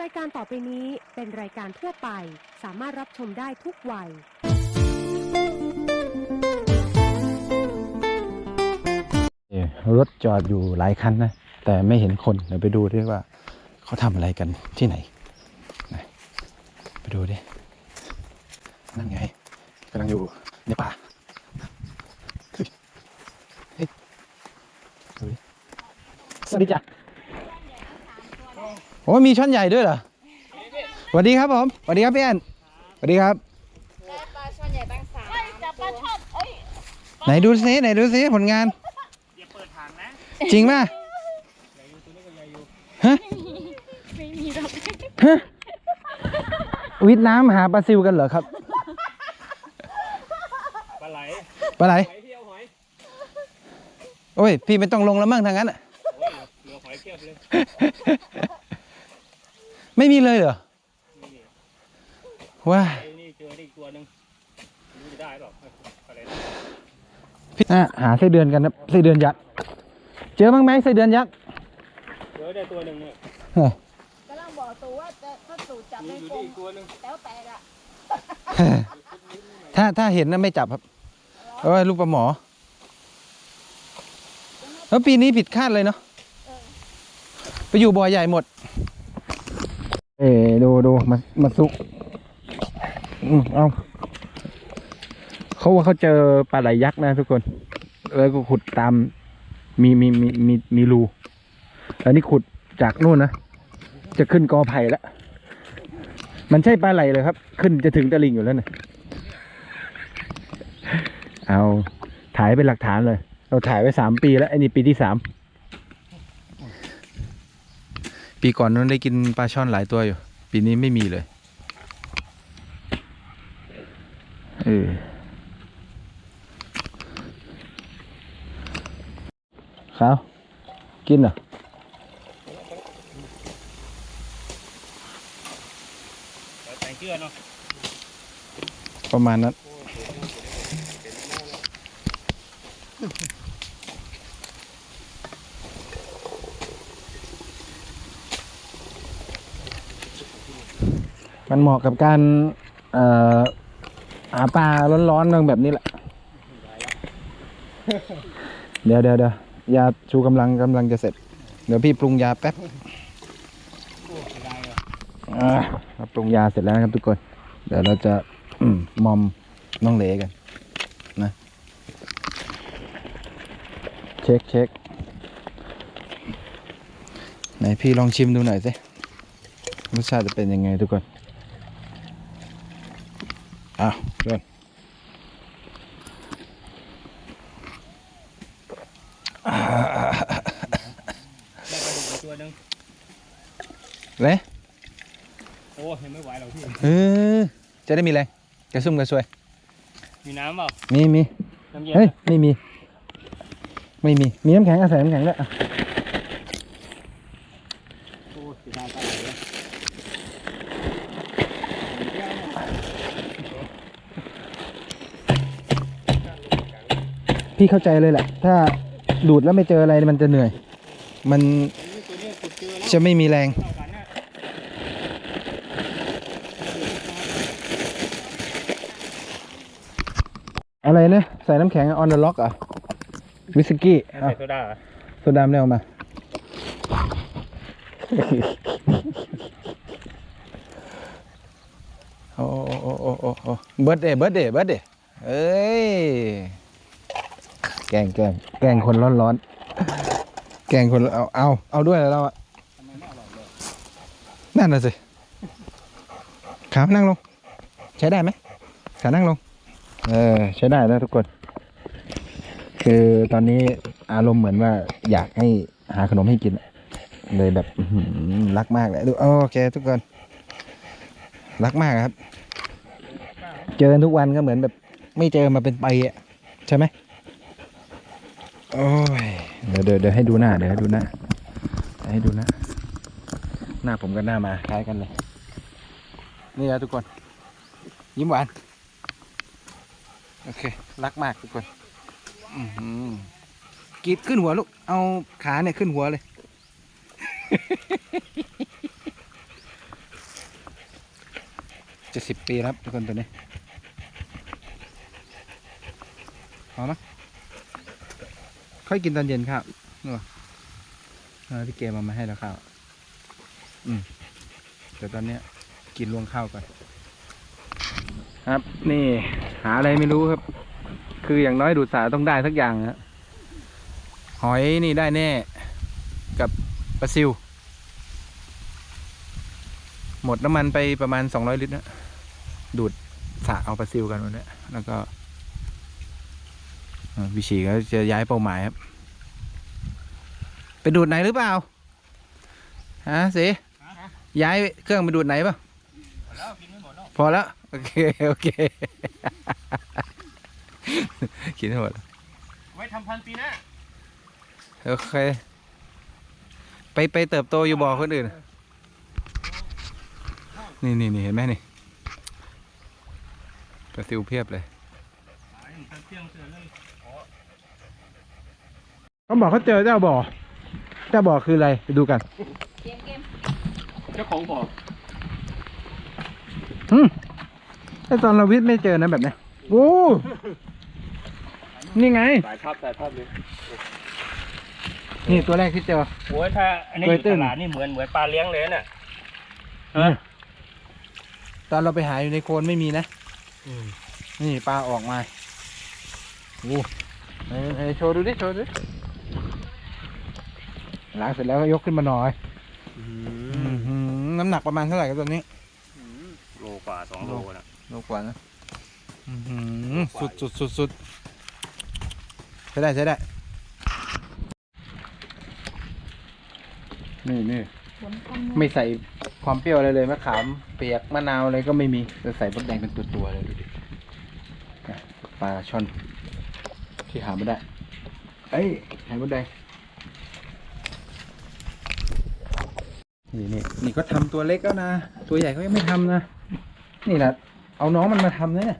รายการต่อไปนี้เป็นรายการทั่วไป สามารถรับชมได้ทุกวัยรถจอดอยู่หลายคันนะ แต่ไม่เห็นคนเดี๋ยวไปดูดิว่า เขาทำอะไรกันที่ไหนนะไปดูดินั่นไงกำลังอยู่ในป่าเฮ้ยเฮ้ยดูดิสวัสดีจ้ะ อ้มีช้อนใหญ่ด้วยเหรอสวัสดีครับผมสวัสดีครับพี่แอนสวัสดีครับได้ปลาช่อนใหญ่ตั้งสามจับปลาช่อนเอ้ยไหนดูซิไหนดูซิผลงานจริงป่ะฮะไม่มีหรอกฮะวิทย์น้ำหาปลาซิวกันเหรอครับปลาไหลปลาไหล หอยเพียวหอยโอ้ย พี่ไม่ต้องลงแล้วมั้งทางนั้นอะโอ้ยเหลือหอยเพียบเลย ไม่มีเลยเหรอนี่นี่ว้าไอ้นี่เจอนี่อีกตัวหนึ่งไม่รู้จะได้หรอกอะไรนะพี่อะหาไส้เดือนกันนะไส้เดือนยักษ์เจอบ้างไหมไส้เดือนยักษ์เจอได้ตัวหนึ่งเนี่ยเฮ้ย กำลังบอกตัวว่าจะถ้าตูดจับมีในอยู่กรนี่มอีกตัวหนึ่งแล้วแตกอะถ้าถ้าเห็นนะไม่จับครับเพราะว่าลูกปลาหมอแล้วปีนี้ผิดคาดเลยเนาะไปอยู่บ่อใหญ่หมด เอ้ดูดูมามาสุกอืมเอาเขาว่าเขาเจอปลาไหลยักษ์นะทุกคน แล้วก็ขุดตาม มีมีมีมีมีรูอันนี้ขุดจากนู่นนะ จะขึ้นกอไผ่แล้ว มันใช่ปลาไหลเลยครับ ขึ้นจะถึงตะลิงอยู่แล้วเนี่ยเอาถ่ายเป็นหลักฐานเลย เราถ่ายไว้สามปีแล้วไอ้นี่ปีที่สาม ปีก่อนนั้นได้กินปลาช่อนหลายตัวอยู่ ปีนี้ไม่มีเลยเออขาวกินเหรอแต่งเชือเนาะประมาณนั้น มันเหมาะกับการเอ่อหาปลาร้อนๆเรื่องแบบนี้แหละ เดี๋ยวเดี๋ยวเดี๋ยวยาชูกำลังกำลังจะเสร็จ เดี๋ยวพี่ปรุงยาแป๊บเราปรุงยาเสร็จแล้วนะครับทุกคน เดี๋ยวเราจะมมอมน้องเหลกันนะเช็คเช็คไหนพี่ลองชิมดูหน่อยสิรสชาติจะเป็นยังไงทุกคน อ้าวเริ่มได้ปลาดุกอีกตัวหนึ่งเลยโอ้ยังไม่ไหวหรอกพี่เออจะได้มีแรงกระซุ่มกระซวย มีน้ำเปล่ามีมีน้ำเย็นเฮ้ยนะไม่มี ไม่มี มีน้ำแข็งอาศัยน้ำแข็งด้ว พี่เข้าใจเลยแหละ ถ้าดูดแล้วไม่เจออะไรมันจะเหนื่อย มันนี่ตัวนี้ขุดเจอแล้วจะไม่มีแรงเท่ากันนะอะไรนะใส่น้ำแข็งออนเดอะล็อกอะวิสกี้ใส่โซดาเหรอโซดามเนี่ยเอามาโอ้โอ้โอ้โอ้โอ้โอ้เบิร์ดเดย์เบิร์ดเดย์เบิร์ดเดย์เอ้ย แกล้งแกล้งแกล้งคนร้อนร้อนๆแกล้งคนเอาเอาเอาด้วยแล้วเราอะนั่นน่ะสิขานั่งลง ใช้ได้ไหมขานั่งลง เออ ใช้ได้แล้วทุกคน คือตอนนี้อารมณ์เหมือนว่าอยากให้หาขนมให้กิน เลยแบบรักมากเลยดูโอเค ทุกคน รักมากครับ เจอทุกวันก็เหมือนแบบ ไม่เจอมาเป็นไปีอะใช่ไหม โอ้ยเดี๋ยวเดี๋ยวเดี๋ยวให้ดูหน้าเดี๋ยวให้ดูหน้าให้ดูหน้าหน้าผมกับหน้ามาคล้ายกันเลยนี่นะทุกคน ยิ้มหวาน โอเค รักมากทุกคนกรีดขึ้นหัวลูก เอาขาเนี่ยขึ้นหัวเลย จะสิบปีแล้วครับทุกคนตัวนี้พอมั้ย ค่อยกินตอนเย็นครับนี่วะเออพี่เกมเอามาให้แล้วข้าวอืมแต่ตอนเนี้ยกินรวงข้าวก่อนครับ นี่หาอะไรไม่รู้ครับ คืออย่างน้อยดูดสาต้องได้สักอย่างนะหอยนี่ได้แน่ กับปลาซิว หมดน้ำมันไปประมาณสองร้อยลิตรนะดูดสระเอาปลาซิวกันวันนี้แล้วก็ เอ่อวิชีก็จะย้ายเป้าหมายครับ ไปดูดไหนหรือเปล่าฮะสิย้ายเครื่องไปดูดไหนเปล่าแล้วกินไม่หมดแล้วพอแล้ว โอเค โอเคคิดให้หมดแล้วไว้ทำพันธุ์ปีหน้าโอเค ไปไปเติบโตอยู่บ่อคนอื่น นี่นี่นี่เห็นไหมนี่ปลาซิวเพียบเลยขายถึง เที่ยงเสือเลยเขาบอกเขาเจอเจ้าบ่อ เจ้าบ่อคืออะไร ไปดูกันเกมเกมเจ้าของบ่ออืมแต่ตอนเราวิทย์ไม่เจอนะแบบเนี้ยโอ้นี่ไงสายภาพสายภาพเลยนี่ตัวแรกที่เจอ โอ้ยถ้าอันนี้เคอยยู่ตื้ตน ลาดนี่เหมือนเหมือนปลาเลี้ยงเลยน่ะตอนเราไปหาอยู่ในโคลนไม่มีนะ นี่ปลาออกมาโอ้ไหนไหนโชว์ดูดิ โชว์ดูดิ ล้างเสร็จแล้วก็ยกขึ้นมาหน่อยอื้อหือน้ำหนักประมาณเท่าไหร่ครับตัวนี้ โลกว่าสองโลนะโลกว่านะอื้อหือสุดสุดสุดสุดใช้ได้ใช้ได้ นี่นี่ไม่ใส่ความเปรี้ยวอะไรเลยมะขามเปียกมะนาวอะไรก็ไม่มีจะใส่มดแดงเป็นตัวตัวๆเลยดูดิอะปลาช่อนที่หาไม่ได้ เอ้ยไข่มดแดง นี่นี่นี่ก็ทำตัวเล็กแล้วนะ ตัวใหญ่เขายังไม่ทำนะ นี่แหละเอาน้องมันมาทำนะเนี่ย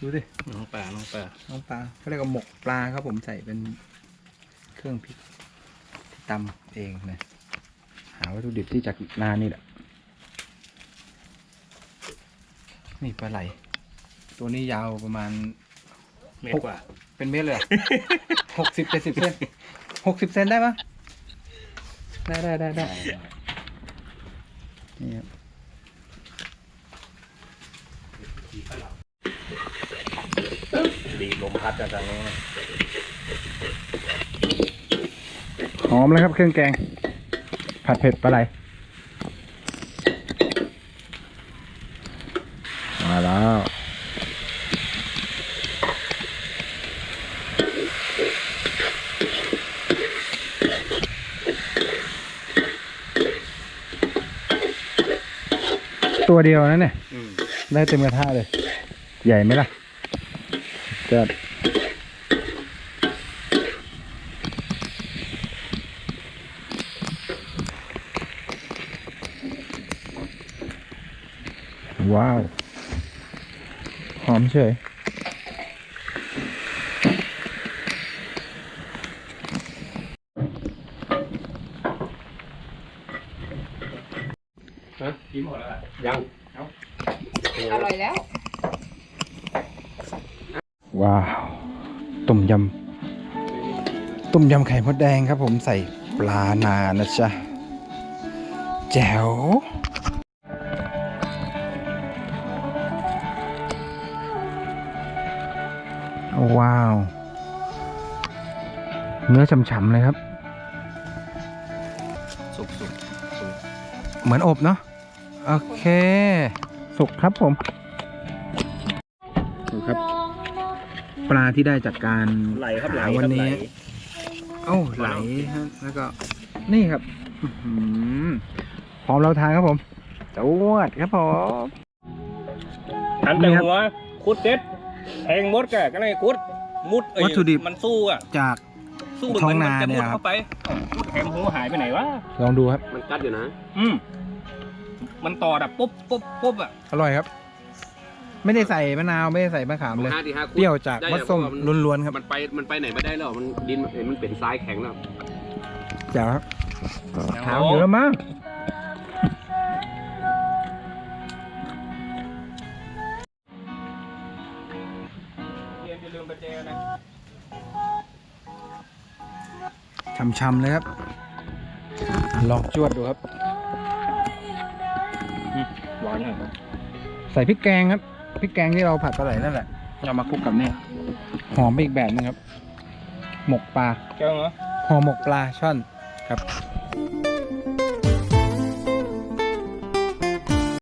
ดูดิน้องปลาน้องปลาน้องปลาเขาเรียกว่าหมกปลาครับผมใส่เป็นเครื่องพริกที่ตำเองนะหาวัตถุดิบที่จากนานี่แหละนี่ปลาไหล ตัวนี้ยาวประมาณเมตรกว่า เป็นเมตรเลยเหรอหกสิบเจ็ดสิบเซนหกสิบเซนได้ปะได้ได้ได้ได้ นี่ครับดีลมพัดนะตอนนี้หอมแล้วครับเครื่องแกง ผัดเผ็ดปลาไหล มาแล้ว ตัวเดียวนะเนี่ยอืมได้เต็มกระทะเลย ใหญ่ไหมล่ะจะว้าว หอมเฉย กินหมดแล้วยังอร่อยแล้ว ว้าว ต้มยำ ต้มยำไข่มดแดงครับผมใส่ปลานานะจ๊ะ แจ๋วว้าว เนื้อฉ่ำๆเลยครับ สุกสุกสุกเหมือนอบเนาะ โอเค สุกครับผมดูครับ ปลาที่ได้จากการไหลครับไหลหาควัรันบไหลนี้เอ้าไหลฮะแล้วก็ นี่ครับอื้อหือพร้อมเราทานครับผมจวดครับผม หันแต่หัวคุดเด็ดแทงมดแกก็เลยคุดมุดเอ้ยวัตถุดิบ มันสู้อะ จาก สู้แบบท้องมันาจะเนี่มุยดครับ เข้าไปมุดแทงหัวหายไปไหนวะลองดูครับ มันกัดอยู่นะ อืม มันต่อแบบปุ๊บปุ๊บปุ๊บอะอร่อยครับ ไม่ได้ใส่มะนาวไม่ได้ใส่มะขามเลยเปรี้ยวจากมัดส้มล้วนๆครับมันไปมันไปไหนไม่ได้แล้วมันดินมันเป็นทรายแข็งแล้วแจ๋วครับถามอยู่แล้วมั้งช้ำๆเลยครับ ลองจวดดูครับ หวานหน่อยใส่พริกแกงครับพริกแกงที่เราผัดปลาไหลนั่นแหละเรามาคลุกกับนี่หอมไปอีกแบบนึงครับ หมกปลาเจ้าเหรอห่อหมกปลาช่อนครับ